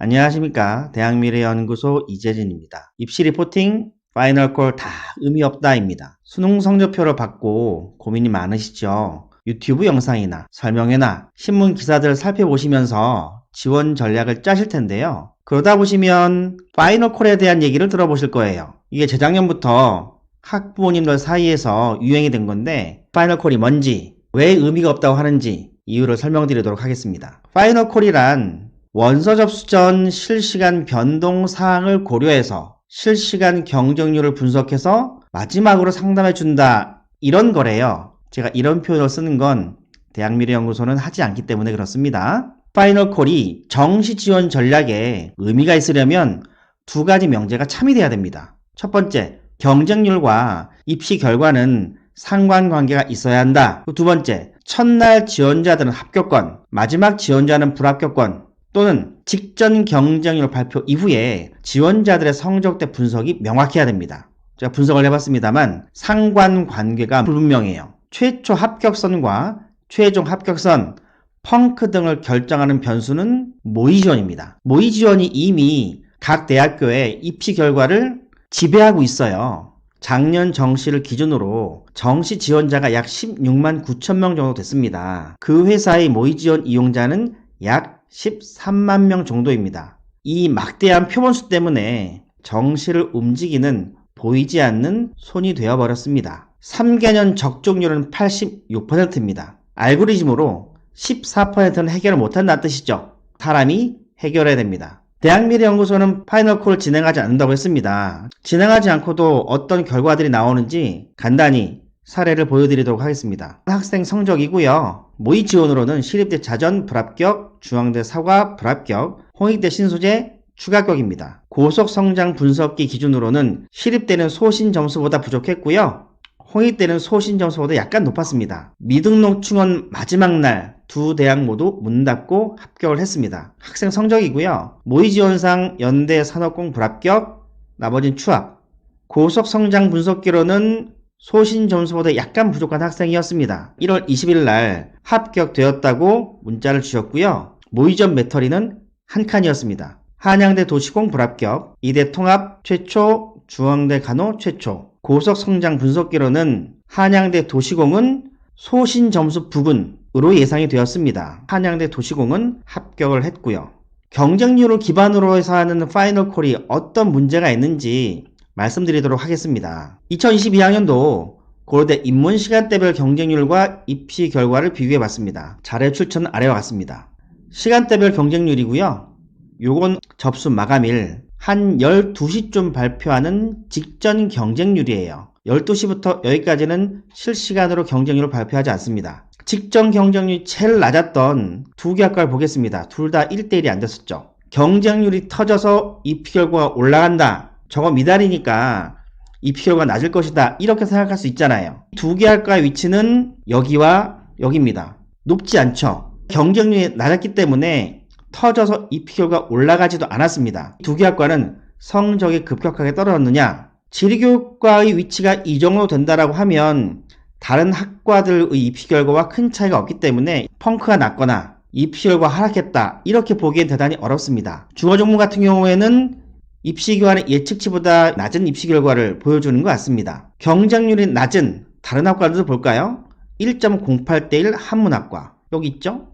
안녕하십니까. 대학미래연구소 이재진입니다. 입시 리포팅 파이널 콜 다 의미 없다입니다. 수능 성적표를 받고 고민이 많으시죠? 유튜브 영상이나 설명회나 신문 기사들을 살펴보시면서 지원 전략을 짜실 텐데요. 그러다 보시면 파이널 콜에 대한 얘기를 들어보실 거예요. 이게 재작년부터 학부모님들 사이에서 유행이 된 건데 파이널 콜이 뭔지 왜 의미가 없다고 하는지 이유를 설명드리도록 하겠습니다. 파이널 콜이란 원서 접수 전 실시간 변동 사항을 고려해서 실시간 경쟁률을 분석해서 마지막으로 상담해 준다 이런 거래요. 제가 이런 표현을 쓰는 건 대학미래연구소는 하지 않기 때문에 그렇습니다. 파이널 콜이 정시 지원 전략에 의미가 있으려면 두 가지 명제가 참이 돼야 됩니다. 첫 번째, 경쟁률과 입시 결과는 상관관계가 있어야 한다. 두 번째, 첫날 지원자들은 합격권, 마지막 지원자는 불합격권 또는 직전 경쟁률 발표 이후에 지원자들의 성적 대 분석이 명확해야 됩니다. 제가 분석을 해봤습니다만 상관 관계가 불분명해요. 최초 합격선과 최종 합격선, 펑크 등을 결정하는 변수는 모의 지원입니다. 모의 지원이 이미 각 대학교의 입시 결과를 지배하고 있어요. 작년 정시를 기준으로 정시 지원자가 약 16만 9천 명 정도 됐습니다. 그 회사의 모의 지원 이용자는 약 13만 명 정도입니다. 이 막대한 표본수 때문에 정시를 움직이는 보이지 않는 손이 되어버렸습니다. 3개년 적중률은 86%입니다. 알고리즘으로 14%는 해결을 못한다는 뜻이죠. 사람이 해결해야 됩니다. 대학미래연구소는 파이널 콜을 진행하지 않는다고 했습니다. 진행하지 않고도 어떤 결과들이 나오는지 간단히 사례를 보여드리도록 하겠습니다. 학생 성적이고요. 모의 지원으로는 시립대 자전 불합격, 중앙대 사과 불합격, 홍익대 신소재 추가격입니다. 고속 성장 분석기 기준으로는 시립대는 소신 점수보다 부족했고요. 홍익대는 소신 점수보다 약간 높았습니다. 미등록 충원 마지막 날 두 대학 모두 문 닫고 합격을 했습니다. 학생 성적이고요. 모의 지원상 연대 산업공 불합격, 나머진 추합. 고속 성장 분석기로는 소신 점수보다 약간 부족한 학생이었습니다. 1월 20일 날 합격되었다고 문자를 주셨고요. 모의전 배터리는 한 칸이었습니다. 한양대 도시공 불합격, 이대 통합 최초, 중앙대 간호 최초. 고속 성장 분석기로는 한양대 도시공은 소신 점수 부근으로 예상이 되었습니다. 한양대 도시공은 합격을 했고요. 경쟁률을 기반으로 해서 하는 파이널 콜이 어떤 문제가 있는지 말씀드리도록 하겠습니다. 2022학년도 고려대 입문 시간대별 경쟁률과 입시 결과를 비교해 봤습니다. 자료 출처는 아래와 같습니다. 시간대별 경쟁률이고요. 요건 접수 마감일 한 12시쯤 발표하는 직전 경쟁률이에요. 12시부터 여기까지는 실시간으로 경쟁률을 발표하지 않습니다. 직전 경쟁률이 제일 낮았던 두 개 학과를 보겠습니다. 둘 다 1대1이 안 됐었죠. 경쟁률이 터져서 입시 결과가 올라간다. 저거 미달이니까 입시 결과가 낮을 것이다. 이렇게 생각할 수 있잖아요. 두개 학과의 위치는 여기와 여기입니다. 높지 않죠. 경쟁률이 낮았기 때문에 터져서 입시 결과가 올라가지도 않았습니다. 두 개 학과는 성적이 급격하게 떨어졌느냐? 지리교육과의 위치가 이 정도 된다라고 하면 다른 학과들의 입시 결과와 큰 차이가 없기 때문에 펑크가 났거나 입시 결과 하락했다 이렇게 보기엔 대단히 어렵습니다. 중어 종목 같은 경우에는 입시 교환의 예측치보다 낮은 입시 결과를 보여주는 것 같습니다. 경쟁률이 낮은 다른 학과들도 볼까요? 1.08 대 1 한문학과 여기 있죠?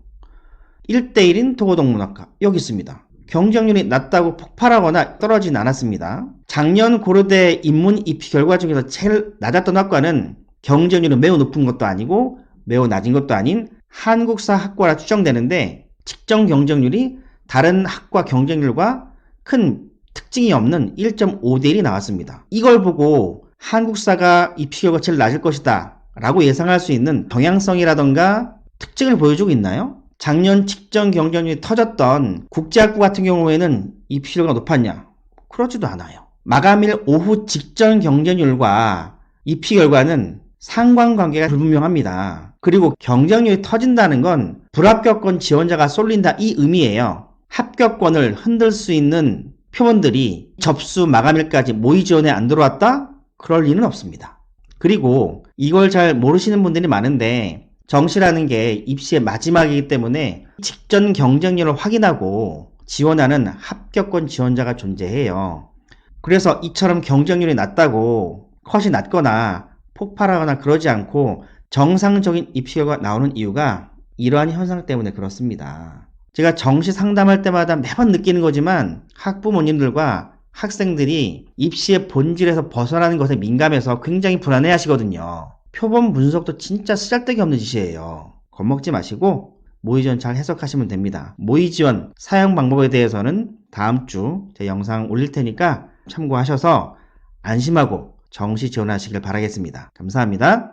1대1인 도고동문학과 여기 있습니다. 경쟁률이 낮다고 폭발하거나 떨어지진 않았습니다. 작년 고려대 입문 입시 결과 중에서 제일 낮았던 학과는 경쟁률이 매우 높은 것도 아니고 매우 낮은 것도 아닌 한국사 학과라 추정되는데 직전 경쟁률이 다른 학과 경쟁률과 큰 특징이 없는 1.5대1이 나왔습니다. 이걸 보고 한국사가 입시 결과 제일 낮을 것이다 라고 예상할 수 있는 경향성이라던가 특징을 보여주고 있나요? 작년 직전 경쟁률이 터졌던 국제학부 같은 경우에는 입시 결과가 높았냐? 그러지도 않아요. 마감일 오후 직전 경쟁률과 입시 결과는 상관관계가 불분명합니다. 그리고 경쟁률이 터진다는 건 불합격권 지원자가 쏠린다 이 의미예요. 합격권을 흔들 수 있는 표본들이 접수 마감일까지 모의 지원에 안 들어왔다? 그럴 리는 없습니다. 그리고 이걸 잘 모르시는 분들이 많은데 정시라는 게 입시의 마지막이기 때문에 직전 경쟁률을 확인하고 지원하는 합격권 지원자가 존재해요. 그래서 이처럼 경쟁률이 낮다고 컷이 낮거나 폭발하거나 그러지 않고 정상적인 입시 결과가 나오는 이유가 이러한 현상 때문에 그렇습니다. 제가 정시 상담할 때마다 매번 느끼는 거지만 학부모님들과 학생들이 입시의 본질에서 벗어나는 것에 민감해서 굉장히 불안해 하시거든요. 표본 분석도 진짜 쓰잘데기 없는 짓이에요. 겁먹지 마시고 모의 지원 잘 해석하시면 됩니다. 모의 지원 사용 방법에 대해서는 다음 주 제 영상 올릴 테니까 참고하셔서 안심하고 정시 지원하시길 바라겠습니다. 감사합니다.